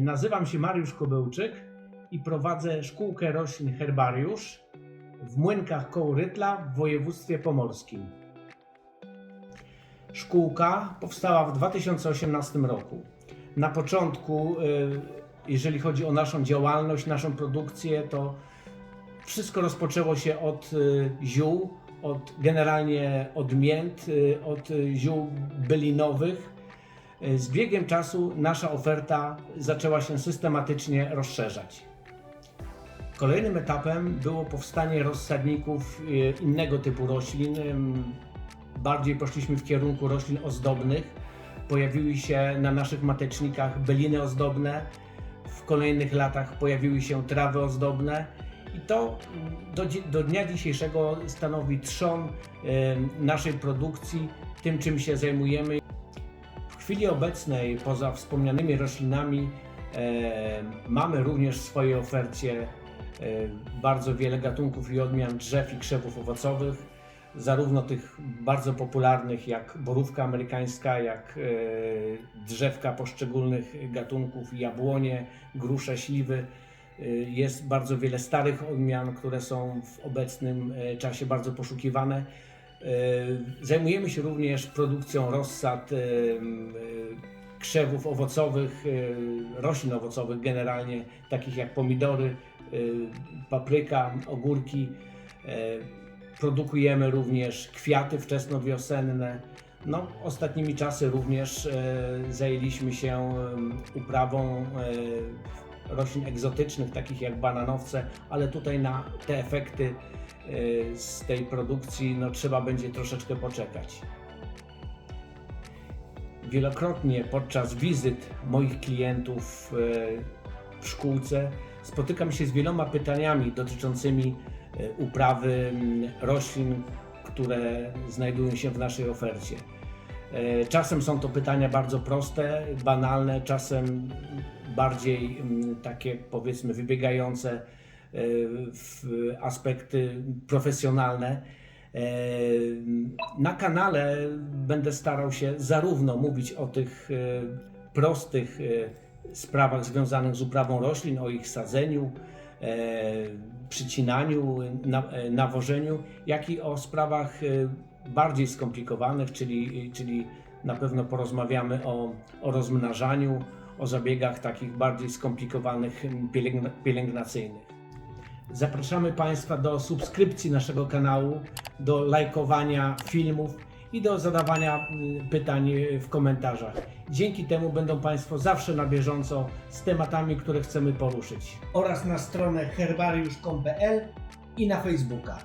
Nazywam się Mariusz Kobełczyk i prowadzę szkółkę roślin Herbariusz w Młynkach koło Rytla w województwie pomorskim. Szkółka powstała w 2018 roku. Na początku, y, jeżeli chodzi o naszą działalność, naszą produkcję, to wszystko rozpoczęło się od y, ziół, od generalnie od mięt, od ziół bylinowych. Y, Z biegiem czasu nasza oferta zaczęła się systematycznie rozszerzać. Kolejnym etapem było powstanie rozsadników y, innego typu roślin. Ym, Bardziej poszliśmy w kierunku roślin ozdobnych. Pojawiły się na naszych matecznikach byliny ozdobne. W kolejnych latach pojawiły się trawy ozdobne. I to mm, do, do dnia dzisiejszego stanowi trzon naszej produkcji, tym czym się zajmujemy. Chwili obecnej, poza wspomnianymi roślinami, e, mamy również w swojej ofercie e, bardzo wiele gatunków i odmian drzew i krzewów owocowych, zarówno tych bardzo popularnych jak borówka amerykańska, jak e, drzewka poszczególnych gatunków, jabłonie, grusze, śliwy. Jest bardzo wiele starych odmian, które są w obecnym czasie bardzo poszukiwane. E, Zajmujemy się również produkcją rozsad e, e, krzewów owocowych, roślin owocowych generalnie, takich jak pomidory, papryka, ogórki. Produkujemy również kwiaty wczesnowiosenne. No, ostatnimi czasy również zajęliśmy się uprawą roślin egzotycznych, takich jak bananowce, ale tutaj na te efekty e, z tej produkcji no, trzeba będzie troszeczkę poczekać. Wielokrotnie podczas wizyt moich klientów e, w szkółce spotykam się z wieloma pytaniami dotyczącymi e, uprawy roślin, które znajdują się w naszej ofercie. Czasem są to pytania bardzo proste, banalne, czasem bardziej mm, takie powiedzmy wybiegające e, w aspekty profesjonalne. E, Na kanale będę starał się zarówno mówić o tych e, prostych sprawach związanych z uprawą roślin, o ich sadzeniu, przycinaniu, na- nawożeniu, jak i o sprawach bardziej skomplikowanych, czyli, czyli na pewno porozmawiamy o, o rozmnażaniu, o zabiegach takich bardziej skomplikowanych, m, pielęgna- pielęgnacyjnych. Zapraszamy Państwa do subskrypcji naszego kanału, do lajkowania filmów i do zadawania y, pytań y, w komentarzach. Dzięki temu będą Państwo zawsze na bieżąco z tematami, które chcemy poruszyć. Oraz na stronę herbariusz.pl i na Facebooka.